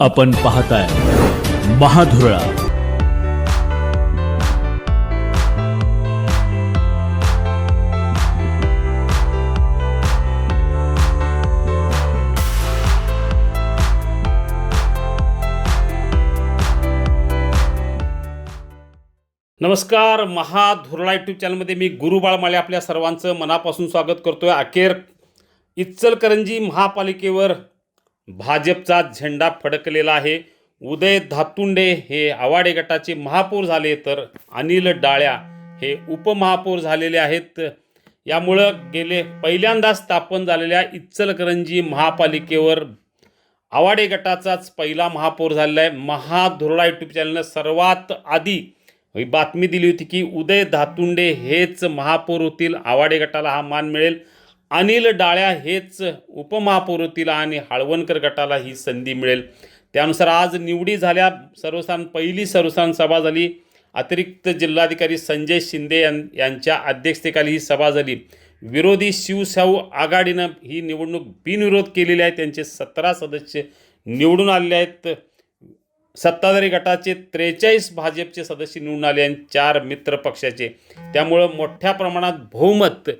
आपण पाहताय महाधुरळा. नमस्कार महाधुरळा यूट्यूब चॅनलमध्ये मी गुरुबाळ माळे आपल्या सर्वांचं मनापासून स्वागत करतोय. अखेर इचलकरंजी महापालिकेवर भाजपचा झेंडा फडकलेला आहे. उदय धातुंडे हे आवाडे गटाचे महापौर झाले तर अनिल डाळ्या हे उपमहापौर झालेले आहेत. यामुळं गेले पहिल्यांदाच स्थापन झालेल्या इचलकरंजी महापालिकेवर आवाडे गटाचाच पहिला महापौर झालेला आहे महाधुरळा यूट्यूब चॅनलनं सर्वात आधी ही बातमी दिली होती की उदय धातुंडे हेच महापौर होतील. आवाडे गटाला हा मान मिळेल. अनिल डाळ्या हेच उपमहापौरतीला आणि हळवणकर गटाला ही संधी मिळेल. त्यानुसार आज निवडी झाल्या. सर्वसाधारण पहिली सर्वसाधारण सभा झाली. अतिरिक्त जिल्हाधिकारी संजय शिंदे यां यांच्या अध्यक्षतेखाली ही सभा झाली. विरोधी शिवशाहू आघाडीनं ही निवडणूक बिनविरोध केलेली आहे. त्यांचे सतरा सदस्य निवडून आलेले आहेत. सत्ताधारी गटाचे त्रेचाळीस भाजपचे सदस्य निवडून आले आणि चार मित्र पक्षाचे. त्यामुळं मोठ्या प्रमाणात बहुमत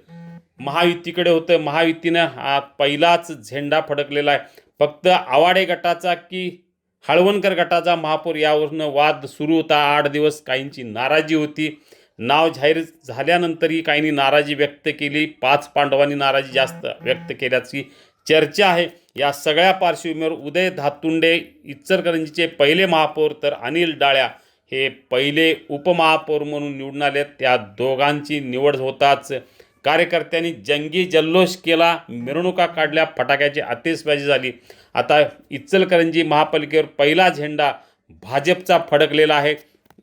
महायुतीकडे होतं महायुतीनं हा पहिलाच झेंडा फडकलेला आहे. फक्त आवाडे गटाचा की हळवणकर गटाचा महापौर यावरनं वाद सुरू होता. आठ दिवस काहींची नाराजी होती. नाव जाहीर झाल्यानंतरही काहींनी नाराजी व्यक्त केली. पाच पांडवांनी नाराजी जास्त व्यक्त केल्याची चर्चा आहे. या सगळ्या पार्श्वभूमीवर उदय धातुंडे इचरकरंजीचे पहिले महापौर तर अनिल डाळ्या हे पहिले उपमहापौर म्हणून निवडून आले त्या दोघांची निवड होताच. कार्यकर्त्यांनी जंगी जल्लोष केला मिरवणुका काढल्या फटाक्याची आतिषबाजी झाली. आता इचलकरंजी महापालिकेवर पहिला झेंडा भाजपचा फडकलेला आहे.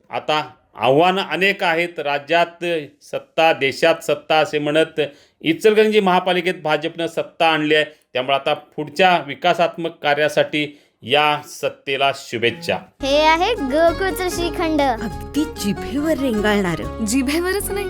आता आव्हानं अनेक आहेत. राज्यात सत्ता देशात सत्ता असे म्हणत इचलकरंजी महापालिकेत भाजपनं सत्ता आणली आहे. त्यामुळे आता पुढच्या विकासात्मक कार्यासाठी या सत्तेला शुभेच्छा. हे आहे गोकुळचं श्रीखंड अगदी जिभेवर रेंगाळणार. जिभेवरच नाही